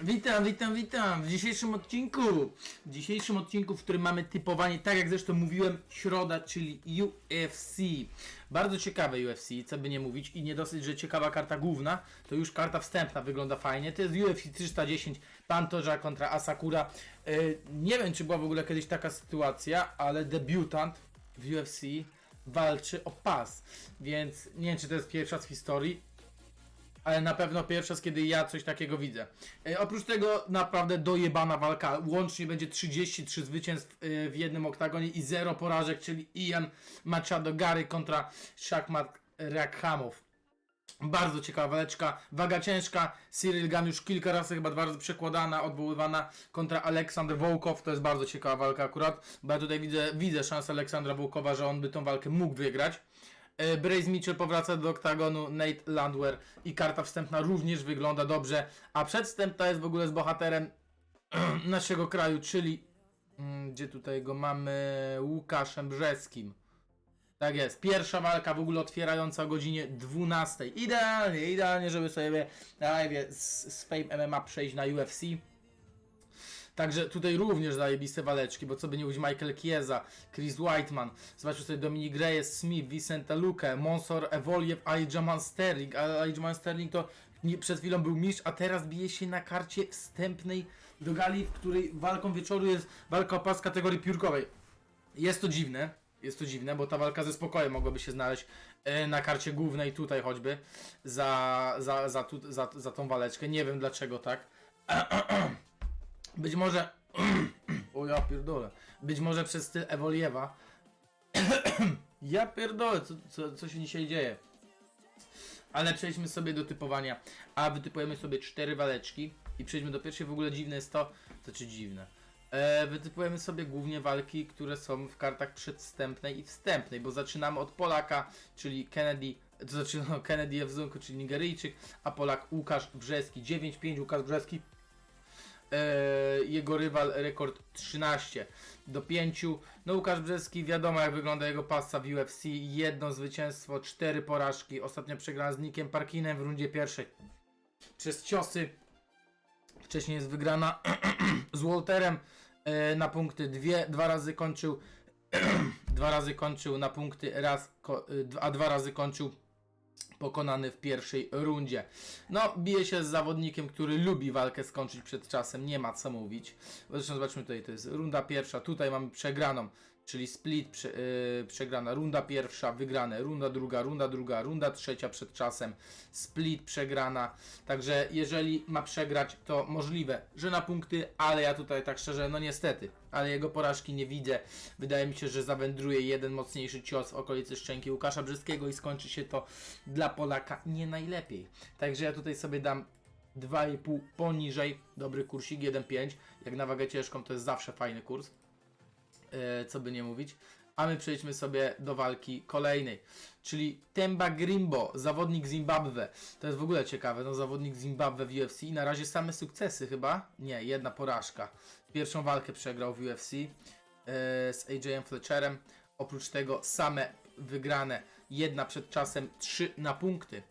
Witam, witam, witam w dzisiejszym odcinku. W dzisiejszym odcinku, w którym mamy typowanie, tak jak zresztą mówiłem, środa, czyli UFC. Bardzo ciekawe UFC, co by nie mówić i nie dosyć, że ciekawa karta główna, to już karta wstępna wygląda fajnie. To jest UFC 310, Pantoja kontra Asakura. Yy, nie wiem, czy była w ogóle kiedyś taka sytuacja, ale debiutant w UFC walczy o pas, więc nie wiem, czy to jest pierwsza w historii ale na pewno pierwszy raz, kiedy ja coś takiego widzę. E, oprócz tego naprawdę dojebana walka. Łącznie będzie 33 zwycięstw e, w jednym oktagonie i 0 porażek, czyli Ian Machado Gary kontra Shakmat Rakhamov. Bardzo ciekawa waleczka, waga ciężka, Cyril Gan już kilka razy chyba dwa razy przekładana, odwoływana kontra Aleksander Wołkow, to jest bardzo ciekawa walka akurat, bo ja tutaj widzę, widzę szansę Aleksandra Wołkowa, że on by tą walkę mógł wygrać. E, Brace Mitchell powraca do oktagonu, Nate Landwehr i karta wstępna również wygląda dobrze, a przedwstępna jest w ogóle z bohaterem naszego kraju, czyli mm, gdzie tutaj go mamy Łukaszem Brzeskim. Tak jest, pierwsza walka w ogóle otwierająca o godzinie 12. Idealnie, idealnie, żeby sobie na live z, z Fame MMA przejść na UFC. Także tutaj również zajebiste waleczki, bo co by nie mówić Michael Chiesa, Chris Whiteman, zobaczmy sobie Dominic Reyes, Smith, Vicente Luque, Monsor Evoliev, Aljamain Sterling, Aljamain Sterling to nie, przed chwilą był mistrz, a teraz bije się na karcie wstępnej do gali, w której walką wieczoru jest walka o pas kategorii piórkowej. Jest to dziwne, jest to dziwne, bo ta walka ze spokojem mogłaby się znaleźć e, na karcie głównej tutaj choćby za, za, za, tu, za, za tą waleczkę. Nie wiem dlaczego tak. Być może. o ja pierdolę. Być może przez styl Ewoliewa. ja pierdolę, co, co, co się dzisiaj dzieje. Ale przejdźmy sobie do typowania. A wytypujemy sobie cztery waleczki. I przejdźmy do pierwszej. W ogóle dziwne jest to. To czy dziwne? E, wytypujemy sobie głównie walki, które są w kartach przedwstępnej i wstępnej, bo zaczynamy od Polaka, czyli Kennedy, to znaczy no, Kennedy Ewzunku, czyli Nigeryjczyk, a Polak Łukasz Brzeski, 9-5 Łukasz Brzeski, e, jego rywal rekord 13 do 5. No Łukasz Brzeski, wiadomo jak wygląda jego pasa w UFC, jedno zwycięstwo, cztery porażki, ostatnio przegrana z Nickiem Parkinem w rundzie pierwszej przez ciosy. Wcześniej jest wygrana z Walterem e, na punkty dwie, dwa razy kończył dwa razy kończył na punkty raz, y, a dwa razy kończył pokonany w pierwszej rundzie. No, bije się z zawodnikiem, który lubi walkę skończyć przed czasem, nie ma co mówić. Zresztą zobaczmy tutaj, to jest runda pierwsza, tutaj mamy przegraną, czyli split prze, yy, przegrana, runda pierwsza wygrane, runda druga, runda druga, runda trzecia przed czasem, split przegrana. Także jeżeli ma przegrać, to możliwe, że na punkty, ale ja tutaj tak szczerze, no niestety, ale jego porażki nie widzę. Wydaje mi się, że zawędruje jeden mocniejszy cios w okolicy szczęki Łukasza Brzeskiego i skończy się to dla Polaka nie najlepiej. Także ja tutaj sobie dam 2,5 poniżej, dobry kursik 1,5. Jak na wagę ciężką to jest zawsze fajny kurs, co by nie mówić. A my przejdźmy sobie do walki kolejnej, czyli Temba Grimbo, zawodnik Zimbabwe. To jest w ogóle ciekawe, no zawodnik Zimbabwe w UFC i na razie same sukcesy chyba. Nie, jedna porażka. Pierwszą walkę przegrał w UFC e, z AJM Fletcherem. Oprócz tego same wygrane, jedna przed czasem, trzy na punkty.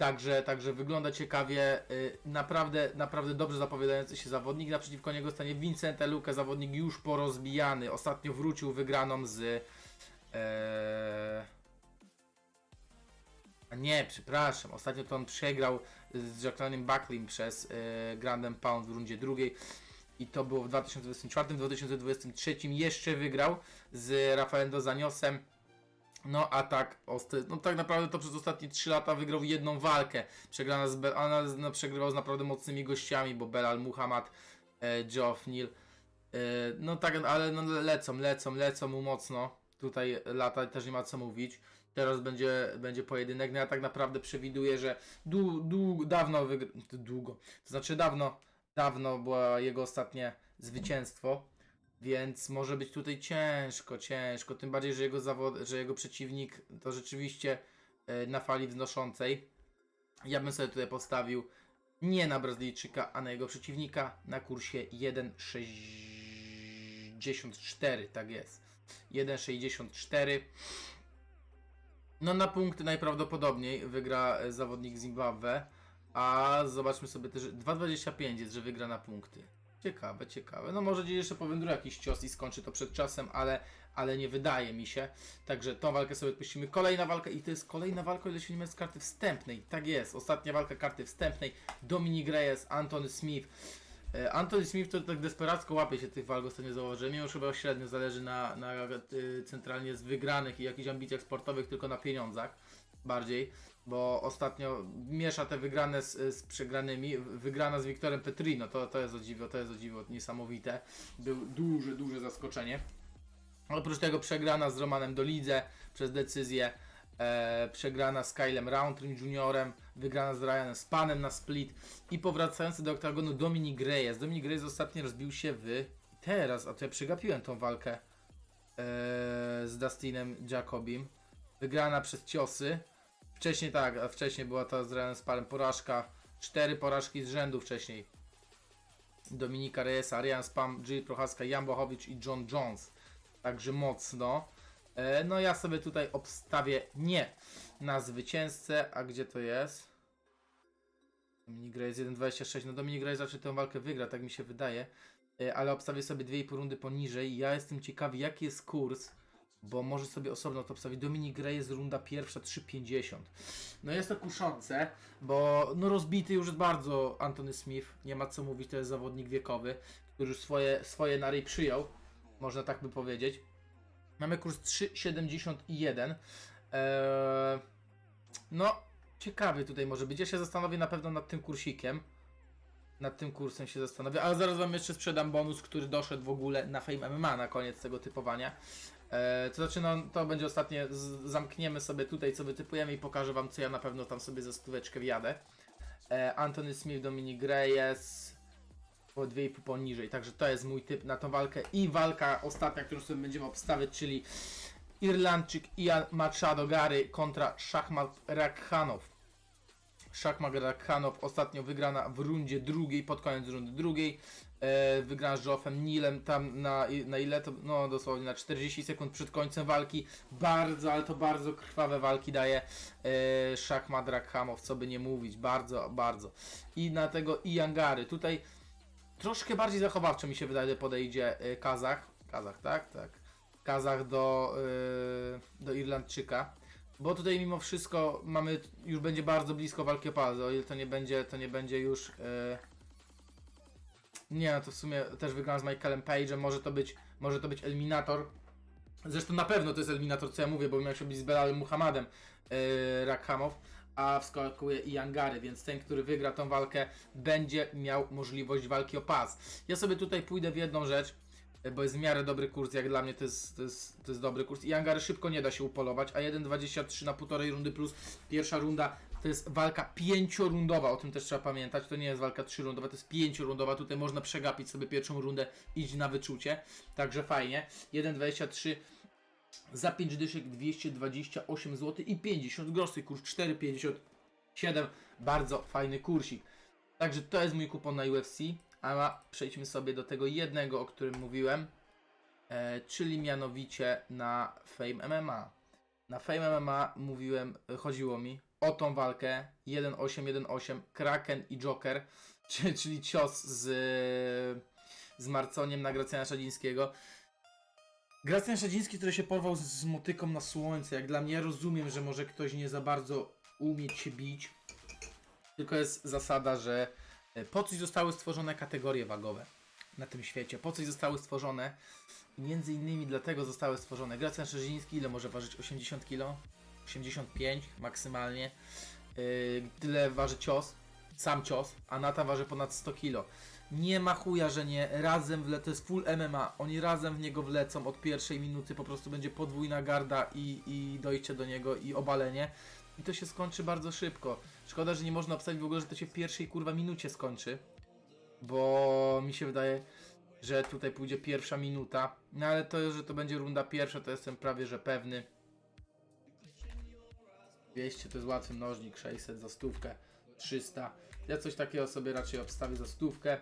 Także, także wygląda ciekawie, y, naprawdę, naprawdę dobrze zapowiadający się zawodnik. Naprzeciwko niego stanie Vincent Luke, zawodnik już porozbijany. Ostatnio wrócił wygraną z. E... A nie, przepraszam. Ostatnio to on przegrał z Jacqueline Bucklim przez e, Grand Pound w rundzie drugiej. I to było w 2024. W 2023 jeszcze wygrał z Rafaelem Dozaniosem. No a tak, osty, no tak naprawdę to przez ostatnie 3 lata wygrał jedną walkę. Przegrana z Be- ale no, przegrywał z naprawdę mocnymi gościami, bo Belal Muhammad, e, Geoff. E, no tak, ale no lecą, lecą, lecą mu mocno. Tutaj lata też nie ma co mówić. Teraz będzie, będzie pojedynek. No ja tak naprawdę przewiduję, że dłu, dłu, dawno wygra... długo. To znaczy dawno, dawno było jego ostatnie zwycięstwo. Więc może być tutaj ciężko, ciężko. Tym bardziej, że jego, zawod, że jego przeciwnik to rzeczywiście e, na fali wznoszącej. Ja bym sobie tutaj postawił nie na Brazylijczyka, a na jego przeciwnika na kursie 1,64. Tak jest. 1,64. No na punkty najprawdopodobniej wygra e, zawodnik Zimbabwe. A zobaczmy sobie też, 2,25 jest, że wygra na punkty. Ciekawe, ciekawe. No może gdzieś jeszcze powędruje jakiś cios i skończy to przed czasem, ale, ale nie wydaje mi się. Także tą walkę sobie odpuścimy. Kolejna walka i to jest kolejna walka, ile się nie z karty wstępnej. Tak jest, ostatnia walka karty wstępnej. Dominic Reyes, Anthony Smith. E, Anthony Smith to tak desperacko łapie się tych walk, ostatnio zauważyłem. Mimo, chyba średnio zależy na, na y, centralnie z wygranych i jakichś ambicjach sportowych, tylko na pieniądzach bardziej, bo ostatnio miesza te wygrane z, z przegranymi. Wygrana z Wiktorem Petrino, to, to jest o dziwo, to jest o dziwo niesamowite. Był duże, duże zaskoczenie. Oprócz tego przegrana z Romanem Dolidze przez decyzję. E, przegrana z Kylem Roundtree Juniorem, wygrana z Ryanem Spanem na split i powracający do oktagonu Dominic Reyes. Dominic Reyes ostatnio rozbił się w teraz, a to ja przegapiłem tą walkę e, z Dustinem Jacobim. Wygrana przez ciosy. Wcześniej tak, a wcześniej była ta z Ryanem Spanem porażka. Cztery porażki z rzędu wcześniej. Dominika Reyesa, Ryan Spam, Jill Prochaska, Jan Bochowicz i John Jones. Także mocno. E, No ja sobie tutaj obstawię nie na zwycięzcę, a gdzie to jest? Dominik Reyes 1.26, no Dominik Reyes raczej tę walkę wygra, tak mi się wydaje, E, ale obstawię sobie 2,5 rundy poniżej. Ja jestem ciekawy jaki jest kurs, bo może sobie osobno to obstawić. Dominik Reyes runda pierwsza 3,50. No jest to kuszące, bo no rozbity już jest bardzo Anthony Smith, nie ma co mówić, to jest zawodnik wiekowy, który już swoje, swoje nary przyjął, można tak by powiedzieć. Mamy kurs 3,71. Eee, no, ciekawy tutaj może być. Ja się zastanowię na pewno nad tym kursikiem. Nad tym kursem się zastanowię, ale zaraz Wam jeszcze sprzedam bonus, który doszedł w ogóle na Fame MMA na koniec tego typowania. Eee, to znaczy, no, to będzie ostatnie, z, zamkniemy sobie tutaj, co wytypujemy i pokażę Wam, co ja na pewno tam sobie za stóweczkę wjadę. Eee, Anthony Smith, Dominic Reyes, o 2,5 poniżej. Także to jest mój typ na tą walkę. I walka ostatnia, którą sobie będziemy obstawiać, czyli Irlandczyk Ian Machado Gary kontra Szachmat Rakhanow. Szachmat Rakhanow ostatnio wygrana w rundzie drugiej, pod koniec rundy drugiej. E, wygrana z Joffem Nilem tam na, na ile to, no dosłownie na 40 sekund przed końcem walki. Bardzo, ale to bardzo krwawe walki daje e, co by nie mówić. Bardzo, bardzo. I na tego Ian Gary. Tutaj troszkę bardziej zachowawczo mi się wydaje podejdzie y, Kazach. Kazach, tak? Tak. Kazach do, y, do Irlandczyka. Bo tutaj mimo wszystko mamy, już będzie bardzo blisko walki o pas, o ile to nie będzie, to nie będzie już... Y, nie, no to w sumie też wygrałem z Michaelem Page'em, może to być, może to być eliminator. Zresztą na pewno to jest eliminator, co ja mówię, bo miał się być z Belalem Muhammadem yy, Rakhamow, a wskakuje Ian Gary, więc ten, który wygra tą walkę, będzie miał możliwość walki o pas. Ja sobie tutaj pójdę w jedną rzecz, yy, bo jest w miarę dobry kurs, jak dla mnie to jest, to jest, to jest dobry kurs. Ian Gary szybko nie da się upolować, a 1,23 na półtorej rundy plus pierwsza runda to jest walka pięciorundowa, o tym też trzeba pamiętać, to nie jest walka trzyrundowa, to jest pięciorundowa, tutaj można przegapić sobie pierwszą rundę, iść na wyczucie, także fajnie. 1,23 za 5 dyszek 228 zł i 50 groszy, kurs 4,57, bardzo fajny kursik. Także to jest mój kupon na UFC, a przejdźmy sobie do tego jednego, o którym mówiłem, e, czyli mianowicie na Fame MMA. Na Fame MMA mówiłem, chodziło mi o tą walkę 1-8-1-8 Kraken i Joker, czyli, cios z, z Marconiem na Gracjana Szadzińskiego. Gracjan Szadziński, który się porwał z, z motyką na słońce, jak dla mnie rozumiem, że może ktoś nie za bardzo umieć się bić, tylko jest zasada, że e, po coś zostały stworzone kategorie wagowe na tym świecie, po coś zostały stworzone między innymi dlatego zostały stworzone. Gracjan Szadziński ile może ważyć? 80 kg? 85 maksymalnie. Yy, tyle waży cios, sam cios, a Nata waży ponad 100 kg. Nie ma chuja, że nie razem wle, to jest full MMA, oni razem w niego wlecą od pierwszej minuty, po prostu będzie podwójna garda i, i dojście do niego i obalenie. I to się skończy bardzo szybko. Szkoda, że nie można obstawić w ogóle, że to się w pierwszej kurwa minucie skończy. Bo mi się wydaje, że tutaj pójdzie pierwsza minuta. No ale to, że to będzie runda pierwsza, to jestem prawie, że pewny. 200 to jest łatwy mnożnik, 600 za stówkę, 300. Ja coś takiego sobie raczej obstawię za stówkę.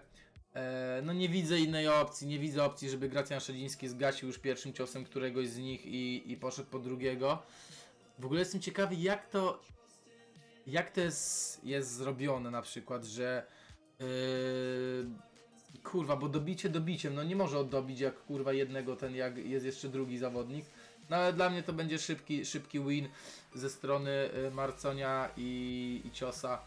Eee, no nie widzę innej opcji, nie widzę opcji, żeby Gracjan Szedziński zgasił już pierwszym ciosem któregoś z nich i, i poszedł po drugiego. W ogóle jestem ciekawy jak to, jak to jest, jest zrobione na przykład, że yy, kurwa, bo dobicie dobiciem, no nie może oddobić jak kurwa jednego ten, jak jest jeszcze drugi zawodnik. No ale dla mnie to będzie szybki, szybki win ze strony y, Marconia i, i Ciosa.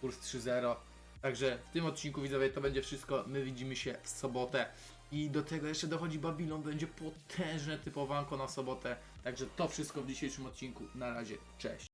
Kurs 3-0. Także w tym odcinku widzowie to będzie wszystko. My widzimy się w sobotę. I do tego jeszcze dochodzi Babylon. Będzie potężne typowanko na sobotę. Także to wszystko w dzisiejszym odcinku. Na razie, cześć.